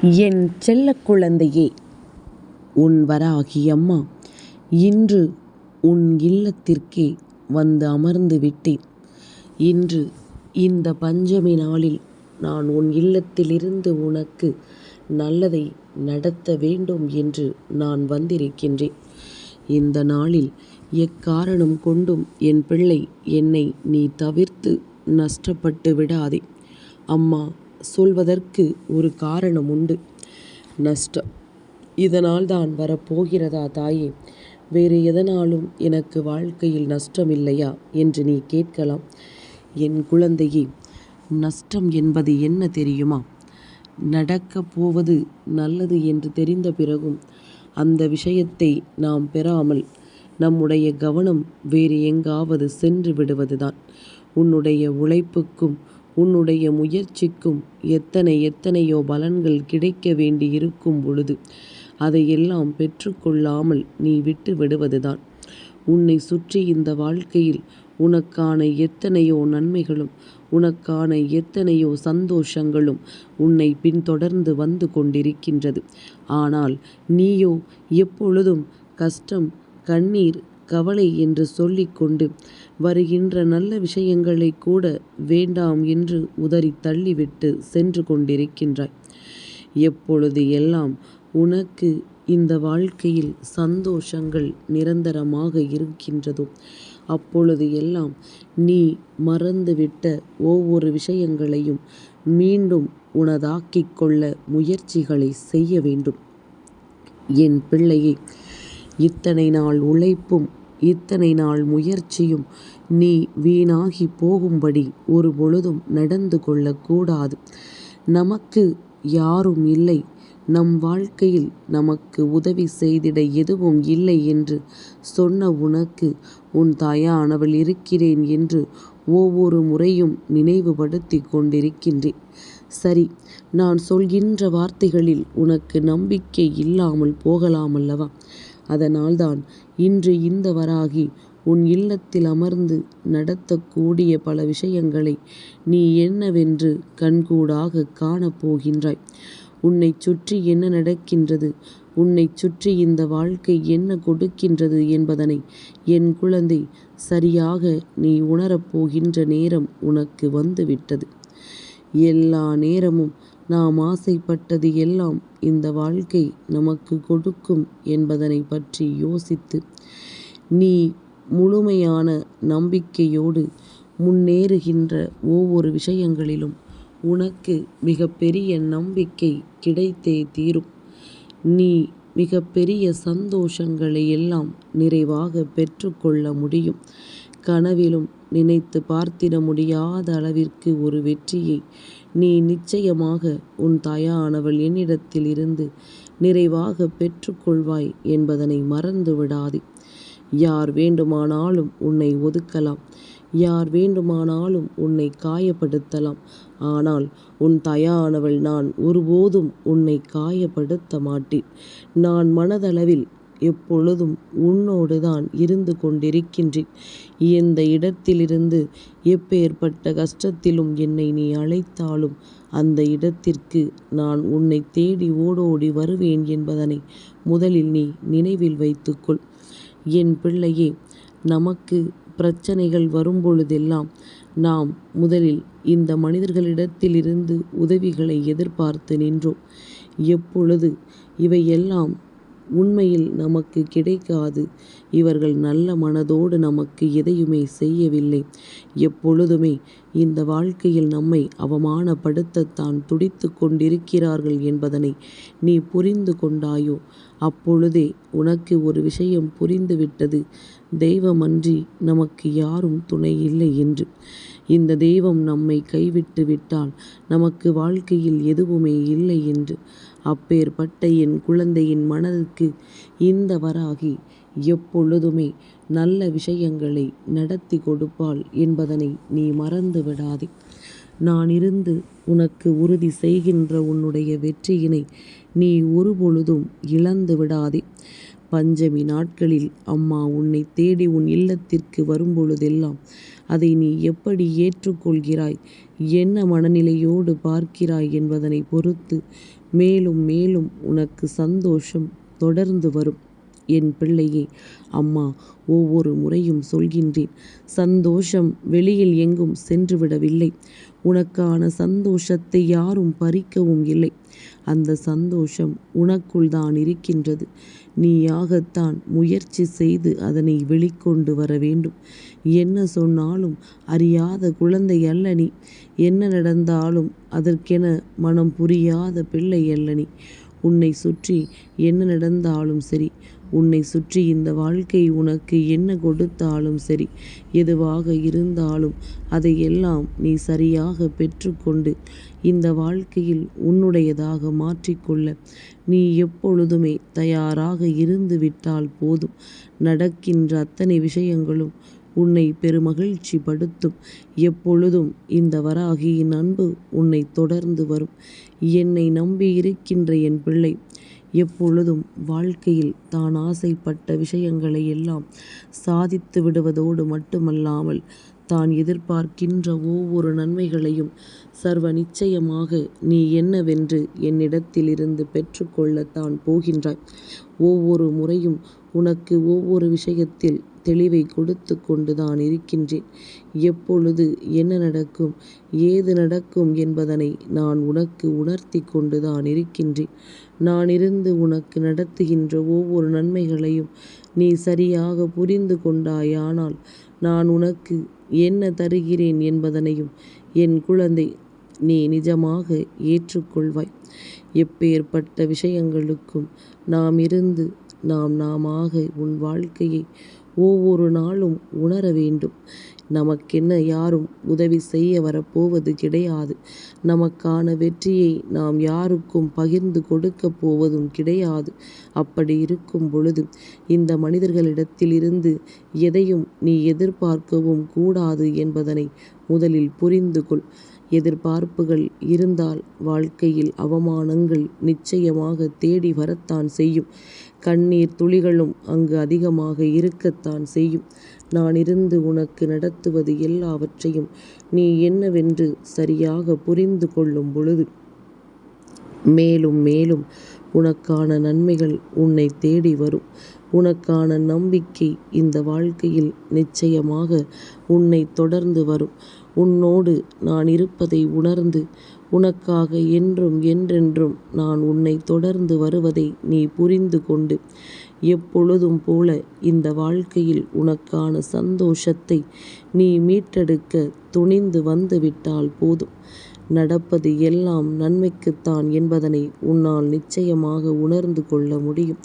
என் செல்ல குழந்தையே உன் வராகி அம்மா இன்று உன் இல்லத்திற்கே வந்து அமர்ந்து விட்டேன். இன்று இந்த பஞ்சமி நாளில் நான் உன் இல்லத்திலிருந்து உனக்கு நல்லதை நடத்த வேண்டும் என்று நான் வந்திருக்கின்றேன். இந்த நாளில் எக்காரணம் கொண்டும் என் பிள்ளை என்னை நீ தவிர்த்து நஷ்டப்பட்டு விடாதே. அம்மா சொல்வதற்கு ஒரு காரணம் உண்டு நஷ்டம். இதனால் தான் வரப்போகிறதா தாயே? வேறு எதனாலும் எனக்கு வாழ்க்கையில் நஷ்டம் இல்லையா என்று நீ கேட்கலாம். என் குழந்தையே நஷ்டம் என்பது என்ன தெரியுமா? நடக்கப் போவது நல்லது என்று தெரிந்த பிறகும் அந்த விஷயத்தை நாம் பெறாமல் நம்முடைய கவனம் வேறு எங்காவது சென்று விடுவதுதான். உன்னுடைய உழைப்புக்கும் உன்னுடைய முயற்சிக்கும் எத்தனை எத்தனையோ பலன்கள் கிடைக்க வேண்டி இருக்கும் பொழுது அதையெல்லாம் பெற்றுக்கொள்ளாமல் நீ விட்டு விடுவதுதான். உன்னை சுற்றி இந்த வாழ்க்கையில் உனக்கான எத்தனையோ நன்மைகளும் உனக்கான எத்தனையோ சந்தோஷங்களும் உன்னை பின்தொடர்ந்து வந்து கொண்டிருக்கின்றது. ஆனால் நீயோ எப்பொழுதும் கஷ்டம் கண்ணீர் கவலை என்று சொல்லிக்கொண்டு வருகின்ற நல்ல விஷயங்களை கூட வேண்டாம் என்று உதறி தள்ளிவிட்டு சென்று கொண்டிருக்கின்றாய். எப்பொழுது எல்லாம் உனக்கு இந்த வாழ்க்கையில் சந்தோஷங்கள் நிரந்தரமாக இருக்கின்றதோ அப்பொழுது எல்லாம் நீ மறந்துவிட்ட ஒவ்வொரு விஷயங்களையும் மீண்டும் உனதாக்கிக் கொள்ள முயற்சிகளை செய்ய வேண்டும். என் பிள்ளையை இத்தனை நாள் உழைப்பும் இத்தனை நாள் முயற்சியும் நீ வீணாகி போகும்படி ஒரு பொழுதும் நடந்து கொள்ளக்கூடாது. நமக்கு யாரும் இல்லை. நம் வாழ்க்கையில் நமக்கு உதவி செய்திட எதுவும் இல்லை என்று சொன்ன உனக்கு உன் தாயானவள் இருக்கிறேன் என்று ஒவ்வொரு முறையும் நினைவுபடுத்தி கொண்டிருக்கின்றேன். சரி நான் சொல்கின்ற வார்த்தைகளில் உனக்கு நம்பிக்கை இல்லாமல் போகலாமல்லவா? அதனால்தான் இன்று இந்த வராகி உன் இல்லத்தில் அமர்ந்து நடத்தக்கூடிய பல விஷயங்களை நீ என்னவென்று கண்கூடாக காணப்போகின்றாய். உன்னை சுற்றி என்ன நடக்கின்றது? உன்னை சுற்றி இந்த வாழ்க்கை என்ன கொடுக்கின்றது என்பதனை என் குழந்தை சரியாக நீ உணரப்போகின்ற நேரம் உனக்கு வந்துவிட்டது. எல்லா நேரமும் நாம் ஆசைப்பட்டது எல்லாம் இந்த வாழ்க்கை நமக்கு கொடுக்கும் என்பதனை பற்றி யோசித்து நீ முழுமையான நம்பிக்கையோடு முன்னேறுகின்ற ஒவ்வொரு விஷயங்களிலும் உனக்கு மிகப்பெரிய நம்பிக்கை கிடைத்தே தீரும். நீ மிகப்பெரிய சந்தோஷங்களை எல்லாம் நிறைவாக பெற்றுக்கொள்ள முடியும். கனவிலும் நினைத்து பார்த்திட முடியாத அளவிற்கு ஒரு வெற்றியை நீ நிச்சயமாக உன் தாயானவள் என்னிடத்தில் இருந்து நிறைவாக பெற்றுக்கொள்வாய் என்பதனை மறந்து விடாதே. யார் வேண்டுமானாலும் உன்னை ஒதுக்கலாம். யார் வேண்டுமானாலும் உன்னை காயப்படுத்தலாம். ஆனால் உன் தயானவள் நான் ஒருபோதும் உன்னை காயப்படுத்த மாட்டேன். நான் மனதளவில் எப்பொழுதும் உன்னோடுதான் இருந்து கொண்டிருக்கின்றேன். எந்த இடத்திலிருந்து எப்பேற்பட்ட கஷ்டத்திலும் என்னை நீ அழைத்தாலும் அந்த இடத்திற்கு நான் உன்னை தேடி ஓடோடி வருவேன் என்பதனை முதலில் நீ நினைவில் வைத்துக்கொள். என் பிள்ளையே நமக்கு பிரச்சனைகள் வரும்பொழுதெல்லாம் நாம் முதலில் இந்த மனிதர்களிடத்திலிருந்து உதவிகளை எதிர்பார்த்து நின்றோம். எப்பொழுது இவையெல்லாம் உண்மையில் நமக்கு கிடைக்காது. இவர்கள் நல்ல மனதோடு நமக்கு எதையுமே செய்யவில்லை. எப்பொழுதுமே இந்த வாழ்க்கையில் நம்மை அவமானப்படுத்தத்தான் துடித்து கொண்டிருக்கிறார்கள் என்பதனை நீ புரிந்து கொண்டாயோ? அப்பொழுதே உனக்கு ஒரு விஷயம் புரிந்துவிட்டது தெய்வமன்றி நமக்கு யாரும் துணை இல்லை என்று. இந்த தெய்வம் நம்மை கைவிட்டு விட்டால் நமக்கு வாழ்க்கையில் எதுவுமே இல்லை என்று. அப்பேற்பட்ட என் குழந்தையின் மனதுக்கு இந்த வராகி எப்பொழுதுமே நல்ல விஷயங்களை நடத்தி கொடுப்பாள் என்பதனை நீ மறந்து விடாதே. நான் இருந்து உனக்கு உறுதி செய்கின்ற உன்னுடைய வெற்றியினை நீ ஒருபொழுதும் இழந்து விடாதே. பஞ்சமி நாட்களில் அம்மா உன்னை தேடி உன் இல்லத்திற்கு வரும்பொழுதெல்லாம் அதை நீ எப்படி ஏற்றுக்கொள்கிறாய் என்ன மனநிலையோடு பார்க்கிறாய் என்பதனை பொறுத்து மேலும் மேலும் உனக்கு சந்தோஷம் தொடர்ந்து வரும். என் பிள்ளையே அம்மா ஒவ்வொரு முறையும் சொல்கின்றேன். சந்தோஷம் வெளியில் எங்கும் சென்றுவிடவில்லை உனக்கான சந்தோஷத்தை யாரும் பறிக்கவும் இல்லை. அந்த சந்தோஷம் உனக்குள் தான் இருக்கின்றது. நீயாகத்தான் முயற்சி செய்து அதனை வெளிக்கொண்டு வர வேண்டும். என்ன சொன்னாலும் அறியாத குழந்தை அல்ல நீ. என்ன நடந்தாலும் அதற்கென மனம் புரியாத பிள்ளை அல்ல நீ. உன்னை சுற்றி என்ன நடந்தாலும் சரி உன்னை சுற்றி இந்த வாழ்க்கை உனக்கு என்ன கொடுத்தாலும் சரி எதுவாக இருந்தாலும் அதையெல்லாம் நீ சரியாக பெற்றுக்கொண்டு இந்த வாழ்க்கையில் உன்னுடையதாக மாற்றிக்கொள்ள. நீ எப்பொழுதுமே தயாராக இருந்து விட்டால் போதும். நடக்கின்ற அத்தனை விஷயங்களும் உன்னை பெருமகிழ்ச்சி படுத்தும் எப்பொழுதும் இந்த வராகியின் அன்பு உன்னை தொடர்ந்து வரும். என்னை நம்பி இருக்கின்ற என் பிள்ளை எப்பொழுதும் வாழ்க்கையில் தான் ஆசைப்பட்ட விஷயங்களை எல்லாம் சாதித்து விடுவதோடு மட்டுமல்லாமல் தான் எதிர்பார்க்கின்ற ஒவ்வொரு நன்மைகளையும் சர்வ நிச்சயமாக நீ என்னவென்று என்னிடத்திலிருந்து பெற்றுக்கொள்ளத்தான் போகின்றாய். ஒவ்வொரு முறையும் உனக்கு ஒவ்வொரு விஷயத்தில் தெளிவை கொடுத்து கொண்டுதான் இருக்கின்றேன். எப்பொழுது என்ன நடக்கும் ஏது நடக்கும் என்பதனை நான் உனக்கு உணர்த்தி கொண்டுதான் இருக்கின்றேன். நான் இருந்து உனக்கு நடத்துகின்ற ஒவ்வொரு நன்மைகளையும் நீ சரியாக புரிந்து கொண்டாயானால் நான் உனக்கு என்ன தருகிறேன் என்பதனையும் என் குழந்தை நீ நிஜமாக ஏற்றுக்கொள்வாய். எப்பேற்பட்ட விஷயங்களுக்கும் நாம் இருந்து நாம் நாமாக உன் வாழ்க்கையை ஒவ்வொரு நாளும் உணர வேண்டும். நமக்கென்ன யாரும் உதவி செய்ய வரப்போவது கிடையாது. நமக்கான வெற்றியை நாம் யாருக்கும் பகிர்ந்து கொடுக்கப் போவதும் கிடையாது. அப்படி இருக்கும் பொழுது இந்த மனிதர்களிடத்திலிருந்து எதையும் நீ எதிர்பார்க்கவும் கூடாது என்பதனை முதலில் புரிந்து கொள். எதிர்பார்ப்புகள் இருந்தால் வாழ்க்கையில் அவமானங்கள் நிச்சயமாக தேடி வரத்தான் செய்யும். கண்ணீர் துளிகளும் அங்கு அதிகமாக இருக்கத்தான் செய்யும். நான் இருந்து உனக்கு நடத்துவது எல்லாவற்றையும் நீ என்னவென்று சரியாக புரிந்து கொள்ளும் பொழுது மேலும் மேலும் உனக்கான நன்மைகள் உன்னை தேடி வரும். உனக்கான நம்பிக்கை இந்த வாழ்க்கையில் நிச்சயமாக உன்னை தொடர்ந்து வரும். உன்னோடு நான் இருப்பதை உணர்ந்து உனக்காக என்றும் என்றென்றும் நான் உன்னை தொடர்ந்து வருவதை நீ புரிந்து கொண்டு எப்பொழுதும் போல இந்த வாழ்க்கையில் உனக்கான சந்தோஷத்தை நீ மீட்டெடுக்க துணிந்து வந்துவிட்டால் போதும். நடப்பது எல்லாம் நன்மைக்குத்தான் என்பதனை உன்னால் நிச்சயமாக உணர்ந்து கொள்ள முடியும்.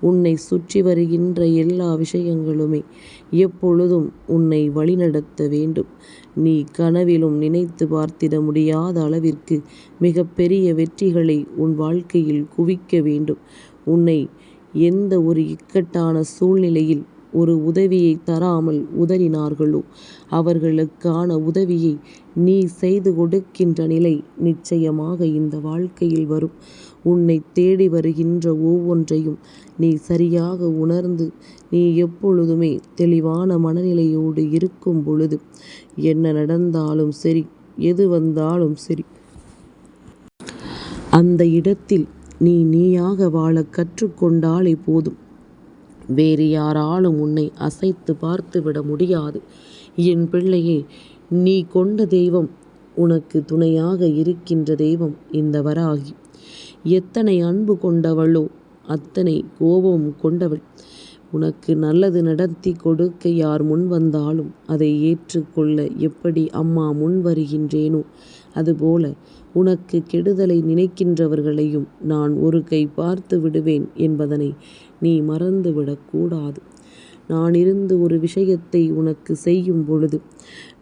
உன்னை சுற்றி வருகின்ற எல்லா விஷயங்களுமே எப்பொழுதும் உன்னை வழிநடத்த வேண்டும். நீ கனவிலும் நினைத்து பார்த்திட முடியாத அளவிற்கு மிகப்பெரிய வெற்றிகளை உன் வாழ்க்கையில் குவிக்க வேண்டும். உன்னை எந்த ஒரு இக்கட்டான சூழ்நிலையில் ஒரு உதவியை தராமல் உதறினார்களோ அவர்களுக்கான உதவியை நீ செய்து கொடுக்கின்ற நிலை நிச்சயமாக இந்த வாழ்க்கையில் வரும். உன்னை தேடி வருகின்ற ஒவ்வொன்றையும் நீ சரியாக உணர்ந்து நீ எப்பொழுதுமே தெளிவான மனநிலையோடு இருக்கும் பொழுது என்ன நடந்தாலும் சரி எது வந்தாலும் சரி. அந்த இடத்தில் நீ நீயாக வாழ கற்றுக்கொண்டாலே போதும். வேறு யாராலும் உன்னை அசைத்து பார்த்துவிட முடியாது. என் பிள்ளையே நீ கொண்ட தெய்வம் உனக்கு துணையாக இருக்கின்ற தெய்வம் இந்த வராகி. எத்தனை அன்பு கொண்டவளோ அத்தனை கோபம் கொண்டவள். உனக்கு நல்லது நடத்தி கொடுக்க யார் முன் வந்தாலும் அதை ஏற்றுக்கொள்ள எப்படி அம்மா முன் வருகின்றேனோ அதுபோல உனக்கு கெடுதலை நினைக்கின்றவர்களையும் நான் ஒரு கை பார்த்து விடுவேன் என்பதனை நீ மறந்துவிடக்கூடாது நான் இருந்து ஒரு விஷயத்தை உனக்கு செய்யும் பொழுது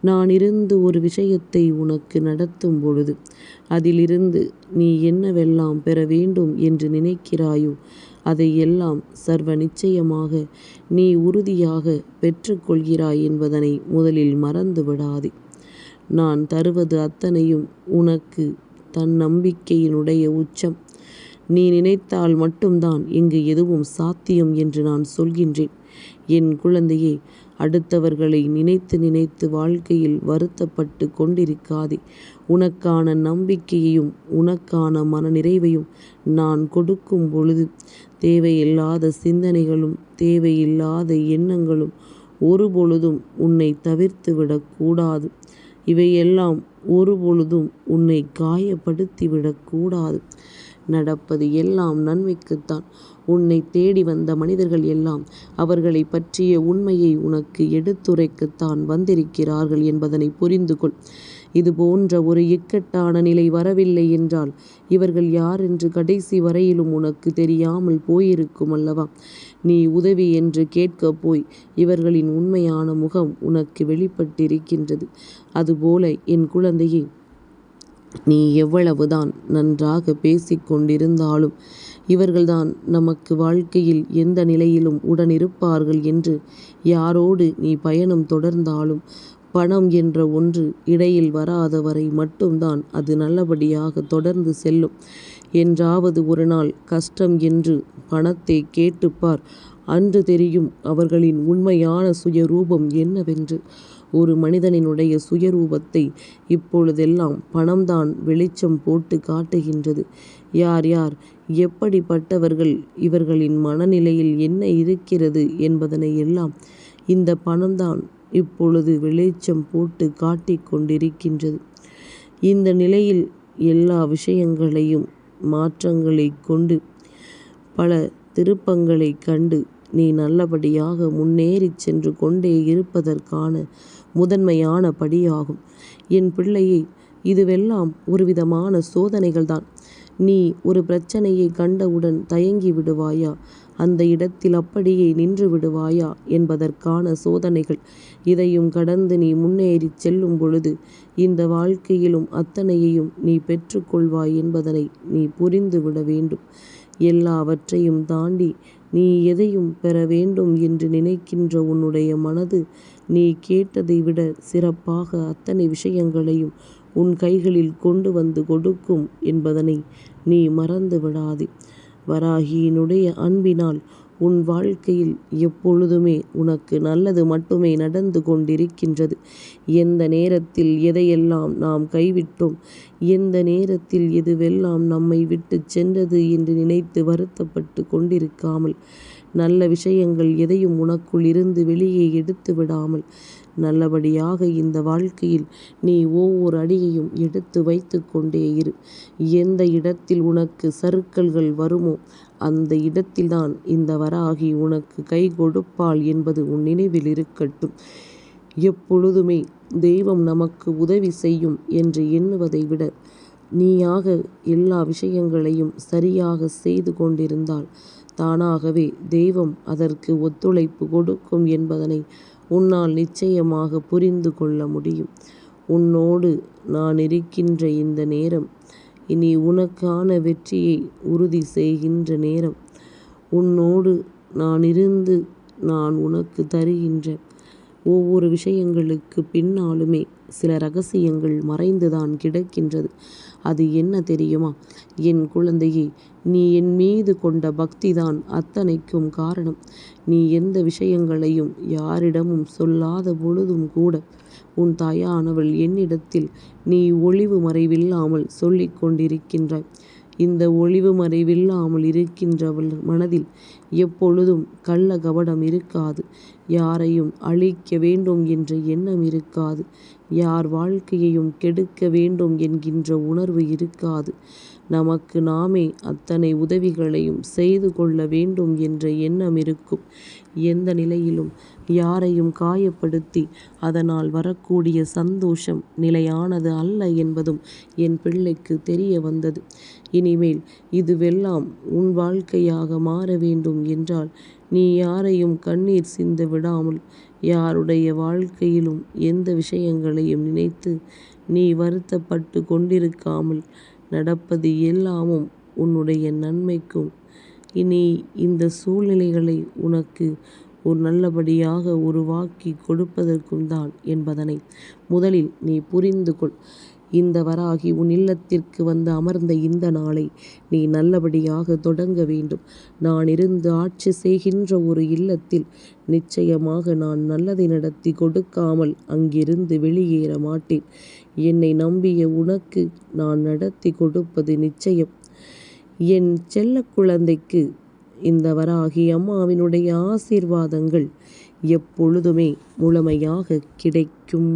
நான் இருந்து ஒரு விஷயத்தை உனக்கு நடத்தும் பொழுது அதிலிருந்து நீ என்னவெல்லாம் பெற வேண்டும் என்று நினைக்கிறாயோ அதையெல்லாம் சர்வ நிச்சயமாக நீ உறுதியாக பெற்றுக்கொள்கிறாய் என்பதனை முதலில் மறந்து விடாதே நான் தருவது அத்தனையும் உனக்கு. தன் நம்பிக்கையினுடைய உச்சம். நீ நினைத்தால் மட்டும்தான் இங்கு எதுவும் சாத்தியம் என்று நான் சொல்கின்றேன். என் குழந்தையே அடுத்தவர்களை நினைத்து நினைத்து வாழ்க்கையில் வருத்தப்பட்டு கொண்டிருக்காதே. உனக்கான நம்பிக்கையையும் உனக்கான மனநிறைவையும் நான் கொடுக்கும் பொழுது தேவையில்லாத சிந்தனைகளும் தேவையில்லாத எண்ணங்களும் ஒருபொழுதும் உன்னை தவிர்த்து விடக்கூடாது இவையெல்லாம் ஒருபொழுதும் உன்னை காயப்படுத்திவிடக்கூடாது நடப்பது எல்லாம் நன்மைக்குத்தான். உன்னை தேடி வந்த மனிதர்கள் எல்லாம் அவர்களை பற்றிய உண்மையை உனக்கு எடுத்துரைக்கத்தான் வந்திருக்கிறார்கள் என்பதனை புரிந்து கொள் இது போன்ற ஒரு இக்கட்டான நிலை வரவில்லை என்றால் இவர்கள் யார் என்று கடைசி வரையிலும் உனக்கு தெரியாமல் போயிருக்கும் அல்லவா? நீ உதவி என்று கேட்க போய் இவர்களின் உண்மையான முகம் உனக்கு வெளிப்பட்டிருக்கின்றது. அதுபோல என் குழந்தையே நீ எவ்வளவுதான் நன்றாக பேசிக்கொண்டிருந்தாலும் இவர்கள்தான் நமக்கு வாழ்க்கையில் எந்த நிலையிலும் உடனிருப்பார்கள் என்று யாரோடு நீ பயணம் தொடர்ந்தாலும் பணம் என்ற ஒன்று இடையில் வராதவரை மட்டும்தான் அது நல்லபடியாக தொடர்ந்து செல்லும். என்றாவது ஒரு நாள் கஷ்டம் என்று பணத்தை கேட்டுப்பார். அன்று தெரியும் அவர்களின் உண்மையான சுயரூபம் என்னவென்று. ஒரு மனிதனினுடைய சுயரூபத்தை இப்பொழுதெல்லாம் பணம்தான் வெளிச்சம் போட்டு காட்டுகின்றது. யார் யார் எப்படிப்பட்டவர்கள் இவர்களின் மனநிலையில் என்ன இருக்கிறது என்பதனை எல்லாம் இந்த பணம்தான் இப்பொழுது வெளிச்சம் போட்டு காட்டிக் கொண்டிருக்கின்றது. இந்த நிலையில் எல்லா விஷயங்களையும் மாற்றங்களை கொண்டு பல திருப்பங்களை கண்டு நீ நல்லபடியாக முன்னேறிச் சென்று கொண்டே இருப்பதற்கான முதன்மையான படியாகும். என் பிள்ளையை இதுவெல்லாம் ஒரு விதமான சோதனைகள்தான். நீ ஒரு பிரச்சனையை கண்டவுடன் தயங்கி விடுவாயா? அந்த இடத்தில் அப்படியே நின்று விடுவாயா என்பதற்கான சோதனைகள். இதையும் கடந்து நீ முன்னேறிச் செல்லும் பொழுது இந்த வாழ்க்கையிலும் அத்தனையையும் நீ பெற்றுக்கொள்வாய் என்பதனை நீ புரிந்து விட வேண்டும். எல்லாவற்றையும் தாண்டி நீ எதையும் பெற வேண்டும் என்று நினைக்கின்ற உன்னுடைய மனது நீ கேட்டதை விட சிறப்பாக அத்தனை விஷயங்களையும் உன் கைகளில் கொண்டு வந்து கொடுக்கும் என்பதனை நீ மறந்து விடாதே. வராகியினுடைய அன்பினால் உன் வாழ்க்கையில் எப்பொழுதுமே உனக்கு நல்லது மட்டுமே நடந்து கொண்டிருக்கின்றது. எந்த நேரத்தில் எதையெல்லாம் நாம் கைவிட்டோம் எந்த நேரத்தில் எதுவெல்லாம் நம்மை விட்டு சென்றது என்று நினைத்து வருத்தப்பட்டு கொண்டிருக்காமல் நல்ல விஷயங்கள் எதையும் உனக்குள் இருந்து வெளியே எடுத்து விடாமல் நல்லபடியாக இந்த வாழ்க்கையில் நீ ஒவ்வொரு அடியையும் எடுத்து வைத்து கொண்டே இரு. எந்த இடத்தில் உனக்கு சறுக்கல்கள் வருமோ அந்த இடத்தில்தான் இந்த வராகி உனக்கு கை கொடுப்பாள் என்பது உன் நினைவில் இருக்கட்டும். எப்பொழுதுமே தெய்வம் நமக்கு உதவி செய்யும் என்று எண்ணுவதை விட நீயாக எல்லா விஷயங்களையும் சரியாக செய்து கொண்டிருந்தால் தானாகவே தெய்வம் அதற்கு ஒத்துழைப்பு கொடுக்கும் என்பதனை உன்னால் நிச்சயமாக புரிந்து கொள்ள முடியும். உன்னோடு நான் இருக்கின்ற இந்த நேரம் இனி உனக்கான வெற்றியை உறுதி செய்கின்ற நேரம். உன்னோடு நான் இருந்து நான் உனக்கு தருகின்ற ஒவ்வொரு விஷயங்களுக்கு பின்னாலுமே சில ரகசியங்கள் மறைந்துதான் கிடக்கின்றது. அது என்ன தெரியுமா? என் குழந்தையே நீ என் மீது கொண்ட பக்திதான் அத்தனைக்கும் காரணம். நீ எந்த விஷயங்களையும் யாரிடமும் சொல்லாத பொழுதும் கூட உன் தாயானவள் என்னிடத்தில் நீ ஒளிவு மறைவில்லாமல் சொல்லிக் கொண்டிருக்கின்றாய். இந்த ஒளிவு மறைவில்லாமல் இருக்கின்றவள் மனதில் எப்பொழுதும் கள்ள கபடம் இருக்காது. யாரையும் அழிக்க வேண்டும் என்ற எண்ணம் இருக்காது. யார் வாழ்க்கையையும் கெடுக்க வேண்டும் என்கின்ற உணர்வு இருக்காது. நமக்கு நாமே அத்தனை உதவிகளையும் செய்து கொள்ள வேண்டும் என்ற எண்ணம் இருக்கும். எந்த நிலையிலும் யாரையும் காயப்படுத்தி அதனால் வரக்கூடிய சந்தோஷம் நிலையானது அல்ல என்பதும் என் பிள்ளைக்கு தெரிய வந்தது. இனிமேல் இதுவெல்லாம் உன் வாழ்க்கையாக மாற வேண்டும் என்றால் நீ யாரையும் கண்ணீர் சிந்த விடாமல் யாருடைய வாழ்க்கையிலும் எந்த விஷயங்களையும் நினைத்து நீ வருத்தப்பட்டு கொண்டிருக்காமல் நடப்பது எல்லாமும் உன்னுடைய நன்மைக்கும். இனி இந்த சூழ்நிலைகளை உனக்கு ஒரு நல்லபடியாக உருவாக்கி கொடுப்பதற்கும் தான் என்பதனை முதலில் நீ புரிந்து கொள் இந்த வராகி உன் இல்லத்திற்கு வந்து அமர்ந்த இந்த நாளை நீ நல்லபடியாக தொடங்க வேண்டும். நான் இருந்து ஆட்சி செய்கின்ற ஒரு இல்லத்தில் நிச்சயமாக நான் நல்லதை நடத்தி கொடுக்காமல் அங்கிருந்து வெளியேற மாட்டேன். என்னை நம்பிய உனக்கு நான் நடத்தி கொடுப்பது நிச்சயம். என் செல்ல குழந்தைக்கு இந்த வராகி அம்மாவினுடைய ஆசீர்வாதங்கள் எப்பொழுதுமே முழுமையாக கிடைக்கும்.